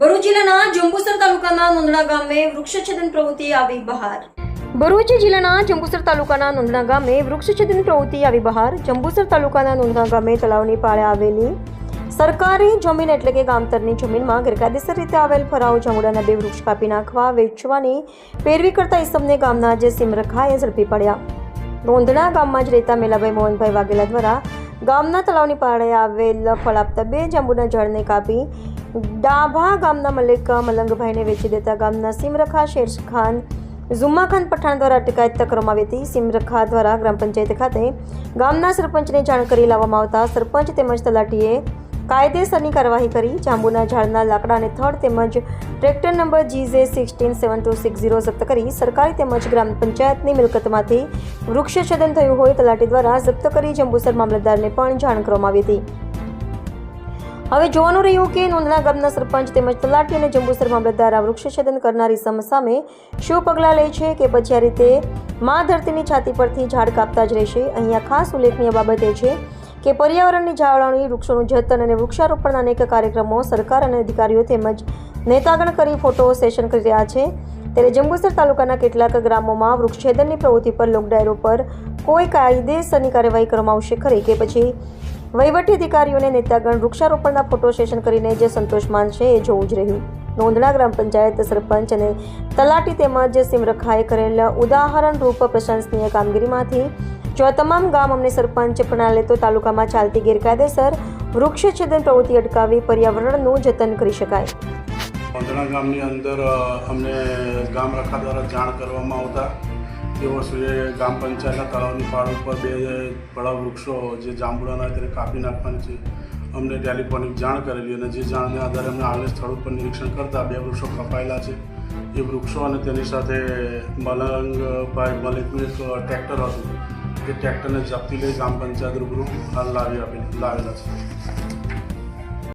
ભરૂચ જિલ્લાના જંબુસર તાલુકાના નોંદણા ગામે વૃક્ષછેદન પ્રવૃત્તિ આવી બહાર. ભરૂચ જિલ્લાના જંબુસર તાલુકાના નોંદણા ગામે વૃક્ષછેદન પ્રવૃત્તિ આવી બહાર. જંબુસર તાલુકાના નોંદણા ગામે તળાવની પાળે આવેલી સરકારી જમીન એટલે કે ગામતરની જમીનમાં ગેરકાયદેસર રીતે આવેલ ફરાઓ જાંબુડાના બે વૃક્ષ કાપી નાખવા, વેચવાની પેરવી કરતા ઇસમને ગામના જે સિમરખાએ ઝડપી પડ્યા. નોંધણા ગામમાં જ રહેતા મેલાભાઈ મોહનભાઈ વાઘેલા દ્વારા ગામના તળાવની પાળે આવેલ ફળ આપતા બે જાંબુના ઝાડને કાપી ડાભા ગામના મલિક મલંગભાઈને વેચી દેતા ગામના સિમરખા શેરખાન ઝુમ્મા ખાન પઠાણ દ્વારા અટકાયત કરવામાં આવી હતી. સિમરખા દ્વારા ગ્રામ પંચાયત ખાતે ગામના સરપંચને જાણ કરી લાવવામાં આવતા સરપંચ તેમજ તલાટીએ કાયદેસરની કાર્યવાહી કરી. જાંબુના ઝાડના લાકડા અને થડ તેમજ tractor number GJ sixteen seven two six zero જપ્ત કરી સરકારી તેમજ ગ્રામ પંચાયતની મિલકતમાંથી વૃક્ષછેદન થયું હોય તલાટી દ્વારા જપ્ત કરી જંબુસર મામલતદારને પણ જાણ કરવામાં આવી હતી. હવે જોવાનું રહ્યું કે નોંધણા ગામના સરપંચ તેમજ તલાટી અને જંબુસર મામલતદાર આ કરનારી સમ સામે શું પગલાં લે છે કે પછી આ રીતે મા ધરતીની છાતી પરથી ઝાડ કાપતા જ રહેશે? અહીંયા ખાસ ઉલ્લેખનીય બાબત એ છે કે પર્યાવરણની જાળવણી, વૃક્ષોનું જતન અને વૃક્ષારોપણના અનેક કાર્યક્રમો સરકાર અને અધિકારીઓ તેમજ નેતાગણ કરી ફોટો સેશન કરી રહ્યા છે. ત્યારે જંબુસર તાલુકાના કેટલાક ગ્રામોમાં વૃક્ષછેદનની પ્રવૃત્તિ પર લોકડાયરો પર કોઈ કાયદેસરની કાર્યવાહી કરવામાં આવશે ખરી કે પછી વહીવટી અધિકારીઓને નેતાગણ વૃક્ષારોપણના ફોટો સેશન કરીને જે સંતોષ માનશે એ જોવું જ રહ્યું. નોંધણા ગ્રામ પંચાયત સરપંચ અને તલાટી તેમજ સિમરખાએ કરેલ ઉદાહરણરૂપ પ્રશંસનીય કામગીરીમાંથી જો આ તમામ ગામ અમને સરપંચ પ્રણાલે તો તાલુકામાં ચાલતી ગેરકાયદેસર વૃક્ષછેદન પ્રવૃત્તિ અટકાવી પર્યાવરણનું જતન કરી શકાય. નોંધણા ગામની અંદર અમને ગામ રખા દ્વારા જાણ કરવામાં આવતા. તે વર્ષે ગ્રામ પંચાયતના તળાવની પાળ ઉપર બે બળા વૃક્ષો જે જાંબુડાના તેને કાપી નાખવાની છે. અમને ટેલિફોનિક જાણ કરેલી અને જે જાણને આધારે અમે આવેલ સ્થળ ઉપર નિરીક્ષણ કરતા બે વૃક્ષો કપાયેલા છે. એ વૃક્ષો અને તેની સાથે મલંગભાઈ મલિકનું એક ટ્રેક્ટર હતું. એ ટ્રેક્ટરને જપ્તી લઈ ગ્રામ પંચાયત રૂબરૂ લાવી આપી લાવેલા છે.